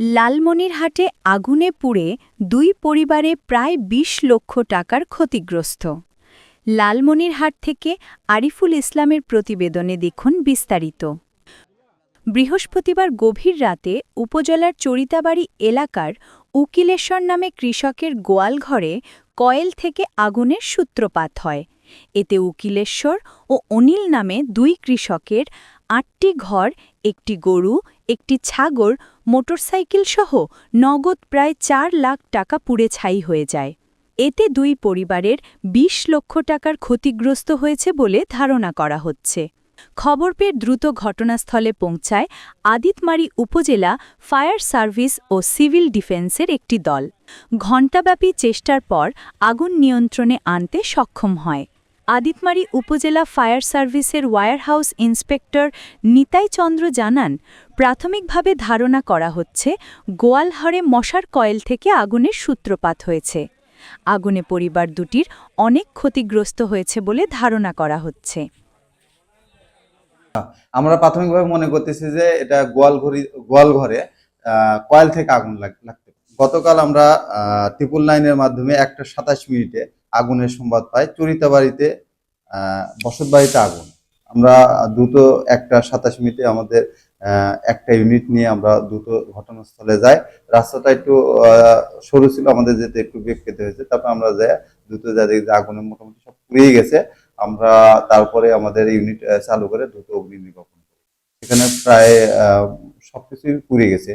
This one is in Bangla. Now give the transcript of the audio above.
লালমনিরহাটে আগুনে পুড়ে দুই পরিবারে প্রায় ২০ লক্ষ টাকার ক্ষতিগ্রস্ত। লালমনিরহাট থেকে আরিফুল ইসলামের প্রতিবেদনে দেখুন বিস্তারিত। বৃহস্পতিবার গভীর রাতে উপজেলার চরিতাবাড়ি এলাকার উকিলেশ্বর নামে কৃষকের গোয়ালঘরে কয়েল থেকে আগুনের সূত্রপাত হয়। এতে উকিলেশ্বর ও অনিল নামে দুই কৃষকের আটটি ঘর একটি গরু, একটি ছাগল মোটরসাইকেল সহ নগদ প্রায় চার লাখ টাকা পুড়ে ছাই হয়ে যায়। এতে দুই পরিবারের ২০ লক্ষ টাকার ক্ষতিগ্রস্ত হয়েছে বলে ধারণা করা হচ্ছে। খবর পেয়ে দ্রুত ঘটনাস্থলে পৌঁছায় আদিতমারি উপজেলা ফায়ার সার্ভিস ও সিভিল ডিফেন্সের একটি দল। ঘণ্টাব্যাপী চেষ্টার পর আগুন নিয়ন্ত্রণে আনতে সক্ষম হয়। আদিতমারি উপজেলা ফায়ার সার্ভিসের ওয়ারহাউস ইন্সপেক্টর নিতাই চন্দ্র জানান, প্রাথমিকভাবে ধারণা করা হচ্ছে গোয়ালহরে মশার কয়েল থেকে আগুনের সূত্রপাত হয়েছে। আগুনে পরিবার দুটির অনেক ক্ষতিগ্রস্ত হয়েছে বলে ধারণা করা হচ্ছে। আমরা প্রাথমিকভাবে মনে করতেছি যে এটা গোয়াল ঘড়ি গোয়াল ঘরে কয়েল থেকে আগুন লাগ- লাগতে গতকাল আমরা ট্রিপল লাইনের মাধ্যমে একটা সাতাশ মিনিটে আগুনের সংবাদ পাই চরিতাবাড়িতে আহ, বসত বাড়িতে আগুন। আমরা দ্রুত একটা সাতাশ মিনিটে আমাদের একটা ইউনিট নিয়ে আমরা দ্রুত ঘটনাস্থলে যাই। রাস্তাটা একটু সরু ছিল আমাদের যেতে একটু বেগ পেতে হয়েছে। তারপর আমরা যাই দ্রুত যা দেখি যে আগুনে মোটামুটি সব পুড়িয়ে গেছে। আমরা তারপরে আমাদের ইউনিট চালু করে দ্রুত অগ্নি নির্বাপন করি। এখানে প্রায় আহ, সবকিছুই পুড়ে গেছে।